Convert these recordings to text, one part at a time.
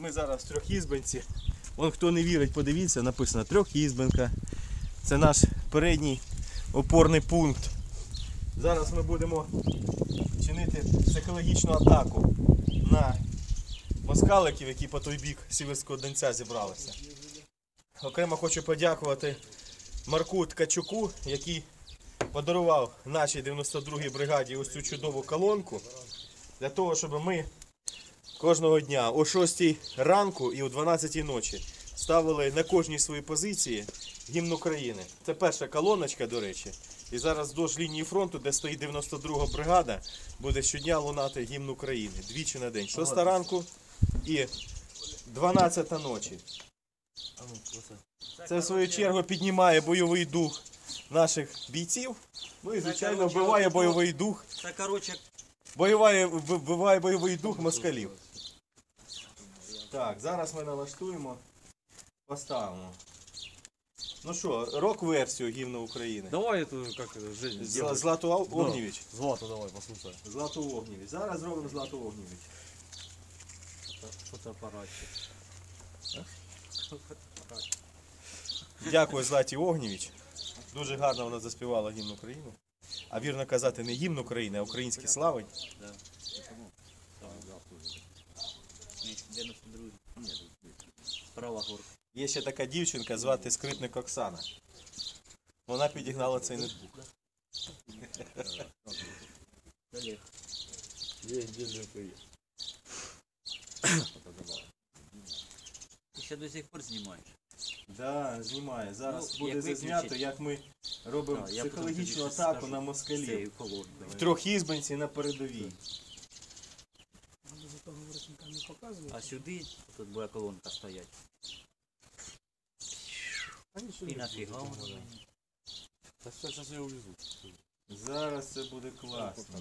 ми зараз в трьохізбинці. Вон хто не вірить, подивіться, написано трьохізбинка. Це наш передній опорний пункт. Зараз ми будемо чинити психологічну атаку на москаликів, які по той бік Сіверського Донця зібралися. Окремо хочу подякувати Марку Ткачуку, який подарував нашій 92-й бригаді ось цю чудову колонку для того, щоб ми кожного дня о 6 ранку і о 12 ночі ставили на кожній своїй позиції гімн України. Це перша колоночка, до речі. І зараз вздовж лінії фронту, де стоїть 92 бригада, буде щодня лунати гімн України. Двічі на день. 6 ранку і 12 ночі. Це в свою чергу піднімає бойовий дух наших бійців. Ну і звичайно вбиває бойовий дух короче, Бойоває, вбиває бойовий дух москалів. Так, зараз ми налаштуємо, поставимо. Ну що, рок-версію гімну України. Давай эту, как это, Женя, З- сделай. Злату Ав- Огнєвіч. Злату давай, послушай. Злату Огнєвіч. Зараз зробимо Злату Огнєвіч. фотоапаратчик. Дякую Златі Огнєвіч. Дуже гарно вона заспівала гімн України. А вірно казати не гімн України, а українські слави. Ні, 92. Ні, Права горка. Є ще така дівчинка, звати скрипник Оксана. Вона підігнала цей дельный. Ти ще до сих пор знімаєш. Да, знімає. Зараз Ну, буде як зазнято, як ми робимо Так, я потім тобі психологічну щось атаку скажу на москалів. колонкою. В трьохізбинці на передовій. А сюди тут буде колонка стоять. Воно все, сейчас я увезу. Зараз це буде класно.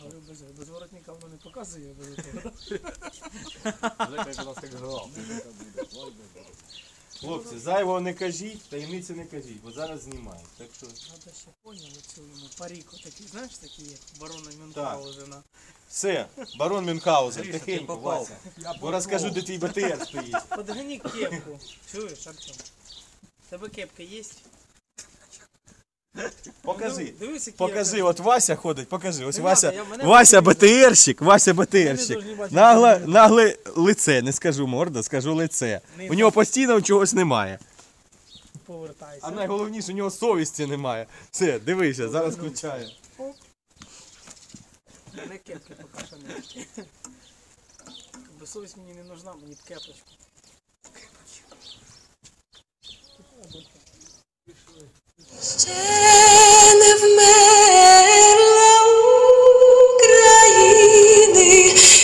Але без, без воротника воно не показує, жрал. Хлопці, зайвого не кажіть, таємниці не кажіть, бо зараз знімають. Так що Надо ще поняли цю йому паріку такий, знаєш, такі як барона Мюнхгаузена. все, барон Мюнхгаузен, тихенько. Вася. Бо розкажу, де твій БТР стоїть. Подгони кепку. Чуєш, Артем? Тебе кепка є? Покажи. Ну, Дивись, які Покажи, я- от Вася ходить, покажи. Ось Не Вася, надо, я- мене Вася. БТРщик, Вася не БТРщик. Нагле, нагле лице, не скажу морда, скажу лице. Не У нього постійно чогось немає. Повертайся. А найголовніше, у нього совісті немає. Все, дивися, зараз включає. Не кепки поки що не. Бо совість мені не нужна, мені б кепочку. Ще не вмерла України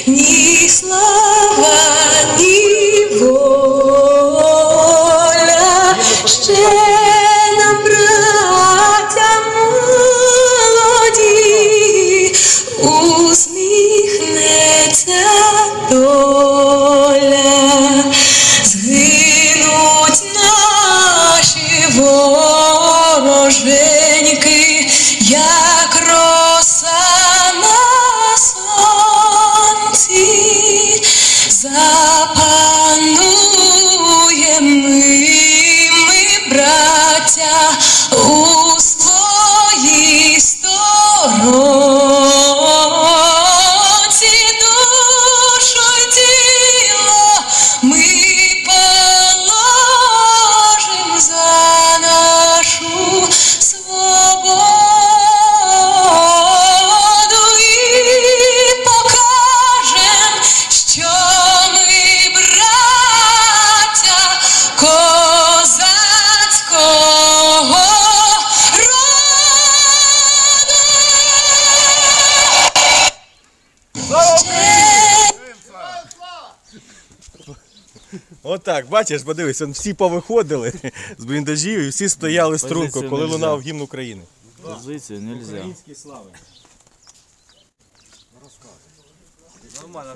ні слава, браття, у своїй сторонці Отак, бачиш, подивись, он всі повиходили з бліндажів і всі стояли струнко, коли нельзя. лунав гімн України. Позиции нельзя. Українські слави. Нормально,